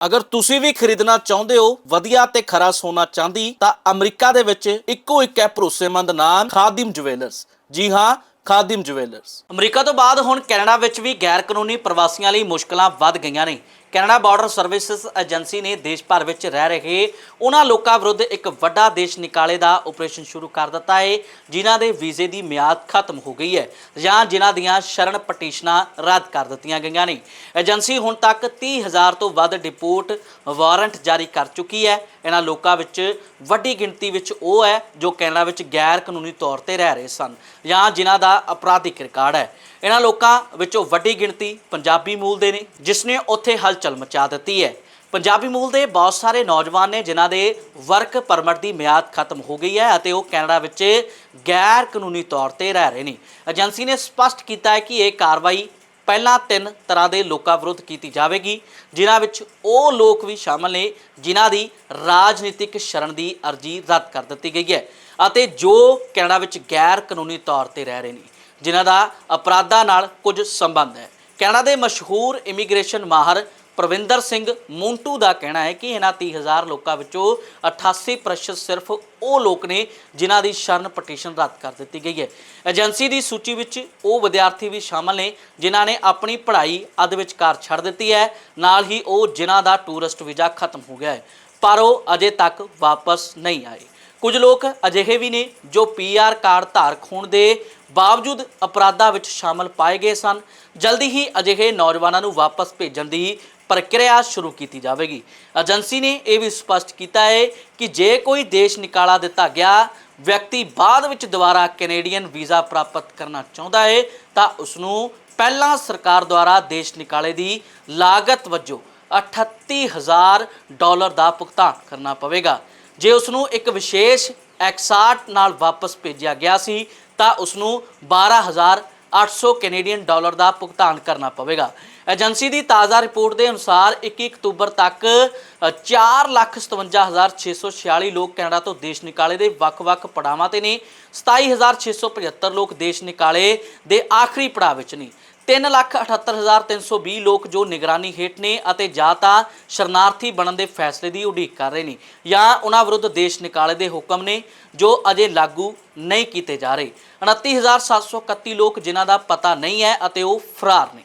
ਅਗਰ ਤੁਸੀਂ ਵੀ ਖਰੀਦਣਾ ਚਾਹੁੰਦੇ ਹੋ, ਵਧੀਆ ਤੇ ਖਰਾ ਸੋਨਾ ਚਾਂਦੀ, ਤਾਂ ਅਮਰੀਕਾ ਦੇ ਵਿੱਚ ਇੱਕੋ ਇੱਕ ਹੈ ਭਰੋਸੇਮੰਦ ਨਾਮ, ਖਾਦਿਮ ਜੁਐਲਰਸ ਜੀ ਹਾਂ, ਖਾਦਿਮ ਜੁਐਲਰਸ ਅਮਰੀਕਾ ਤੋਂ ਬਾਅਦ ਹੁਣ ਕੈਨੇਡਾ ਵਿੱਚ ਵੀ ਗੈਰ ਕਾਨੂੰਨੀ ਪ੍ਰਵਾਸੀਆਂ ਲਈ ਮੁਸ਼ਕਲਾਂ ਵੱਧ ਗਈਆਂ ਨੇ। ਕੈਨੇਡਾ ਬਾਰਡਰ ਸਰਵਿਸਿਜ਼ ਏਜੰਸੀ ਨੇ ਦੇਸ਼ ਭਰ ਵਿੱਚ ਰਹਿ ਰਹੇ ਉਹਨਾਂ ਲੋਕਾਂ ਵਿਰੁੱਧ ਇੱਕ ਵੱਡਾ ਦੇਸ਼ ਨਿਕਾਲੇ ਦਾ ਆਪਰੇਸ਼ਨ ਸ਼ੁਰੂ ਕਰ ਦਿੱਤਾ ਹੈ, ਜਿਨ੍ਹਾਂ ਦੇ ਵੀਜ਼ੇ ਦੀ ਮਿਆਦ ਖਤਮ ਹੋ ਗਈ ਹੈ ਜਾਂ ਜਿਨ੍ਹਾਂ ਦੀਆਂ ਸ਼ਰਨ ਪਟੀਸ਼ਨਾਂ ਰੱਦ ਕਰ ਦਿੱਤੀਆਂ ਗਈਆਂ ਨੇ। ਏਜੰਸੀ ਹੁਣ ਤੱਕ 30000 ਤੋਂ ਵੱਧ ਡਿਪੋਰਟ ਵਾਰੰਟ ਜਾਰੀ ਕਰ ਚੁੱਕੀ ਹੈ। ਇਹਨਾਂ ਲੋਕਾਂ ਵਿੱਚ ਵੱਡੀ ਗਿਣਤੀ ਵਿੱਚ ਉਹ ਹੈ ਜੋ ਕੈਨੇਡਾ ਵਿੱਚ ਗੈਰ ਕਾਨੂੰਨੀ ਤੌਰ ਤੇ ਰਹਿ ਰਹੇ ਸਨ ਜਾਂ ਜਿਨ੍ਹਾਂ ਦਾ ਅਪਰਾਧਿਕ ਰਿਕਾਰਡ ਹੈ। ਇਹਨਾਂ ਲੋਕਾਂ ਵਿੱਚੋਂ ਵੱਡੀ ਗਿਣਤੀ ਪੰਜਾਬੀ ਮੂਲ ਦੇ ਨੇ, ਜਿਸ ਨੇ ਉੱਥੇ ਹਲ ਹਲਚਲ ਮਚਾ ਦਿੱਤੀ ਹੈ। ਪੰਜਾਬੀ ਮੂਲ ਦੇ ਬਹੁਤ ਸਾਰੇ ਨੌਜਵਾਨ ਨੇ ਜਿਨ੍ਹਾਂ ਦੇ ਵਰਕ ਪਰਮਿਟ ਦੀ ਮਿਆਦ ਖਤਮ ਹੋ ਗਈ ਹੈ ਅਤੇ ਉਹ ਕੈਨੇਡਾ ਵਿੱਚ ਗੈਰ ਕਾਨੂੰਨੀ ਤੌਰ ਤੇ ਰਹਿ ਰਹੇ ਨੇ। ਏਜੰਸੀ ਨੇ ਸਪਸ਼ਟ ਕੀਤਾ ਹੈ ਕਿ ਇਹ ਕਾਰਵਾਈ ਪਹਿਲਾਂ ਤਿੰਨ ਤਰ੍ਹਾਂ ਦੇ ਲੋਕਾਂ ਵਿਰੁੱਧ ਕੀਤੀ ਜਾਵੇਗੀ, ਜਿਨ੍ਹਾਂ ਵਿੱਚ ਉਹ ਲੋਕ ਵੀ ਸ਼ਾਮਲ ਨੇ ਜਿਨ੍ਹਾਂ ਦੀ ਰਾਜਨੀਤਿਕ ਸ਼ਰਨ ਦੀ ਅਰਜ਼ੀ ਰੱਦ ਕਰ ਦਿੱਤੀ ਗਈ ਹੈ ਅਤੇ ਜੋ ਕੈਨੇਡਾ ਵਿੱਚ ਗੈਰ ਕਾਨੂੰਨੀ ਤੌਰ ਤੇ ਰਹਿ ਰਹੇ ਨੇ, ਜਿਨ੍ਹਾਂ ਦਾ ਅਪਰਾਧਾਂ ਨਾਲ ਕੁਝ ਸੰਬੰਧ ਹੈ। ਕੈਨੇਡਾ ਦੇ ਮਸ਼ਹੂਰ ਇਮੀਗ੍ਰੇਸ਼ਨ ਮਾਹਰ ਪ੍ਰਵਿੰਦਰ ਸਿੰਘ ਮੂੰਟੂ ਦਾ ਕਹਿਣਾ ਹੈ ਕਿ ਇਹਨਾਂ 30000 ਲੋਕਾਂ ਵਿੱਚੋਂ 88% ਸਿਰਫ ਉਹ ਲੋਕ ਨੇ ਜਿਨ੍ਹਾਂ ਦੀ ਸ਼ਰਨ ਪਟੀਸ਼ਨ ਰੱਦ ਕਰ ਦਿੱਤੀ ਗਈ ਹੈ। ਏਜੰਸੀ ਦੀ ਸੂਚੀ ਵਿੱਚ ਉਹ ਵਿਦਿਆਰਥੀ ਵੀ ਸ਼ਾਮਲ ਨੇ ਜਿਨ੍ਹਾਂ ਨੇ ਆਪਣੀ ਪੜ੍ਹਾਈ ਅੱਧ ਵਿਚਕਾਰ ਛੱਡ ਦਿੱਤੀ ਹੈ। ਨਾਲ ਹੀ ਉਹ ਜਿਨ੍ਹਾਂ ਦਾ ਟੂਰਿਸਟ ਵੀਜ਼ਾ ਖਤਮ ਹੋ ਗਿਆ ਹੈ, ਪਰ ਉਹ ਅਜੇ ਤੱਕ ਵਾਪਸ ਨਹੀਂ ਆਏ। ਕੁਝ ਲੋਕ ਅਜਿਹੇ ਵੀ ਨੇ ਜੋ ਪੀਆਰ ਕਾਰਡ ਧਾਰਕ ਹੋਣ ਦੇ ਬਾਵਜੂਦ ਅਪਰਾਧਾਂ ਵਿੱਚ ਸ਼ਾਮਲ ਪਾਏ ਗਏ ਸਨ। ਜਲਦੀ ਹੀ ਅਜਿਹੇ ਨੌਜਵਾਨਾਂ ਨੂੰ ਵਾਪਸ ਭੇਜਣ ਦੀ ਪ੍ਰਕਿਰਿਆ ਸ਼ੁਰੂ ਕੀਤੀ ਜਾਵੇਗੀ। ਏਜੰਸੀ ਨੇ ਇਹ ਵੀ ਸਪਸ਼ਟ ਕੀਤਾ ਹੈ ਕਿ ਜੇ ਕੋਈ ਦੇਸ਼ ਨਿਕਾਲਾ ਦਿੱਤਾ ਗਿਆ, ਵਿਅਕਤੀ ਬਾਅਦ ਵਿੱਚ ਦੁਬਾਰਾ ਕੈਨੇਡੀਅਨ ਵੀਜ਼ਾ ਪ੍ਰਾਪਤ ਕਰਨਾ ਚਾਹੁੰਦਾ ਹੈ, ਤਾਂ ਉਸ ਨੂੰ ਪਹਿਲਾਂ ਸਰਕਾਰ ਦੁਆਰਾ ਦੇਸ਼ ਨਿਕਾਲੇ ਦੀ ਲਾਗਤ ਵਜੋਂ 38000 ਡਾਲਰ ਦਾ ਭੁਗਤਾਨ ਕਰਨਾ ਪਵੇਗਾ। ਜੇ ਉਸ ਨੂੰ ਇੱਕ ਵਿਸ਼ੇਸ਼ ਐਕਸਾਟ ਨਾਲ ਵਾਪਸ ਭੇਜਿਆ ਗਿਆ ਸੀ, ਤਾਂ ਉਸ ਨੂੰ 12800 ਕੈਨੇਡੀਅਨ ਡਾਲਰ ਦਾ ਭੁਗਤਾਨ ਕਰਨਾ ਪਵੇਗਾ। ਏਜੰਸੀ ਦੀ ਤਾਜ਼ਾ ਰਿਪੋਰਟ ਦੇ ਅਨੁਸਾਰ 21 ਅਕਤੂਬਰ ਤੱਕ 457646 ਲੋਕ ਕੈਨੇਡਾ ਤੋਂ ਦੇਸ਼ ਨਿਕਾਲੇ ਦੇ ਵੱਖ-ਵੱਖ ਪੜਾਵਾਂ ਤੇ ਨੇ। 27675 ਲੋਕ ਦੇਸ਼ ਨਿਕਾਲੇ ਦੇ ਆਖਰੀ ਪੜਾਅ ਵਿੱਚ ਨੇ। 378320 ਲੋਕ ਜੋ ਨਿਗਰਾਨੀ ਹੇਠ ਨੇ ਅਤੇ ਜਾਂ ਤਾਂ ਸ਼ਰਨਾਰਥੀ ਬਣਨ ਦੇ ਫੈਸਲੇ ਦੀ ਉਡੀਕ ਕਰ ਰਹੇ ਨੇ ਜਾਂ ਉਹਨਾਂ ਵਿਰੁੱਧ ਦੇਸ਼ ਨਿਕਾਲੇ ਦੇ ਹੁਕਮ ਨੇ, ਜੋ ਅਜੇ ਲਾਗੂ ਨਹੀਂ ਕੀਤੇ ਜਾ ਰਹੇ। 29731 ਲੋਕ ਜਿਨ੍ਹਾਂ ਦਾ ਪਤਾ ਨਹੀਂ ਹੈ ਅਤੇ ਉਹ ਫਰਾਰ ਨੇ।